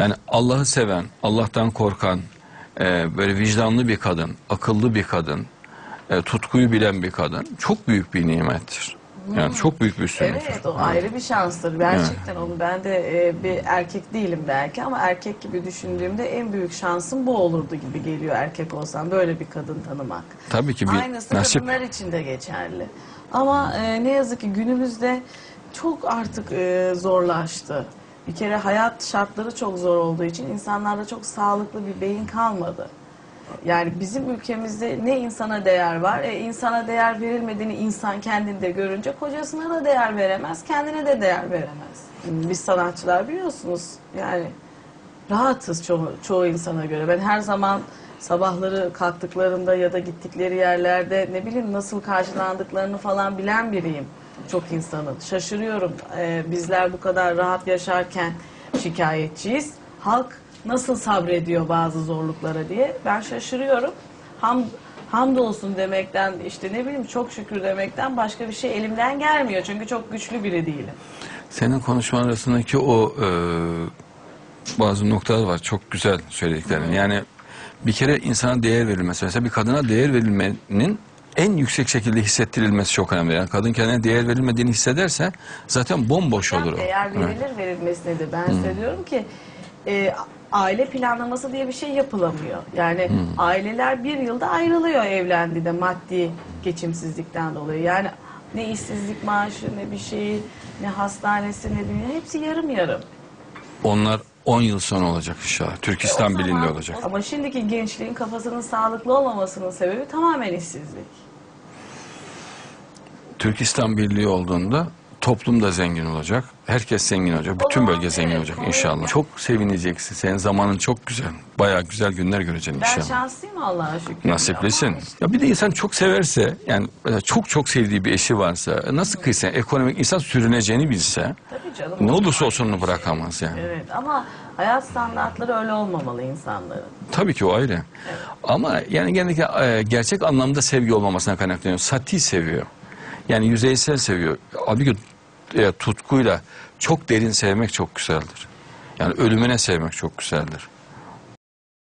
Yani Allah'ı seven, Allah'tan korkan, e, böyle vicdanlı bir kadın, akıllı bir kadın, e, tutkuyu bilen bir kadın çok büyük bir nimettir. Yani çok büyük bir üstünlüktür. Evet o ayrı bir şanstır gerçekten onu ben de e, bir erkek değilim belki ama erkek gibi düşündüğümde en büyük şansım bu olurdu gibi geliyor erkek olsam böyle bir kadın tanımak. Tabii ki bir Aynısı nasip. kadınlar için de geçerli. Ama e, ne yazık ki günümüzde çok artık e, zorlaştı. Bir kere hayat şartları çok zor olduğu için insanlarda çok sağlıklı bir beyin kalmadı. Yani bizim ülkemizde ne insana değer var? E, insana değer verilmediğini insan kendinde görünce kocasına da değer veremez, kendine de değer veremez. Biz sanatçılar biliyorsunuz yani rahatız çoğu, çoğu insana göre. Ben her zaman sabahları kalktıklarında ya da gittikleri yerlerde ne bileyim nasıl karşılandıklarını falan bilen biriyim. Çok insanın. Şaşırıyorum. Ee, bizler bu kadar rahat yaşarken şikayetçiyiz. Halk nasıl sabrediyor bazı zorluklara diye ben şaşırıyorum. Ham, hamdolsun demekten işte ne bileyim çok şükür demekten başka bir şey elimden gelmiyor. Çünkü çok güçlü biri değilim. Senin konuşman arasındaki o e, bazı noktalar var. Çok güzel söylediklerin. Yani bir kere insana değer verilmesi. Mesela bir kadına değer verilmenin en yüksek şekilde hissettirilmesi çok önemli. Yani kadın kendine değer verilmediğini hissederse zaten bomboş olur o. Değer Evet. verilir verilmesine de ben size diyorum ki e, aile planlaması diye bir şey yapılamıyor. Yani aileler bir yılda ayrılıyor evlendiğinde maddi geçimsizlikten dolayı. Yani ne işsizlik maaşı ne bir şeyi ne hastanesi ne bir hepsi yarım yarım. Onlar 10 yıl sonra olacak inşallah. Türkistan O Birliği'nde olacak. Ama şimdiki gençliğin kafasının sağlıklı olmamasının sebebi tamamen işsizlik. Türkistan Birliği olduğunda toplum da zengin olacak. Herkes zengin olacak. Bütün bölge zengin olacak inşallah. Çok sevineceksin. Senin zamanın çok güzel. Bayağı güzel günler göreceksin Ben inşallah. şanslıyım Allah'a şükür. Nasiplisin. Ama Ya bir de insan çok severse yani mesela çok çok sevdiği bir eşi varsa nasıl kıysa ekonomik insan sürüneceğini bilse Tabii canım. ne olursa olsun onu bırakamaz yani. Evet ama hayat standartları öyle olmamalı insanların. Tabii ki o ayrı. Ama yani genellikle e, gerçek anlamda sevgi olmamasına kaynaklanıyor. Sati seviyor. Yani yüzeysel seviyor. Halbuki e, tutkuyla çok derin sevmek çok güzeldir. Yani ölümüne sevmek çok güzeldir.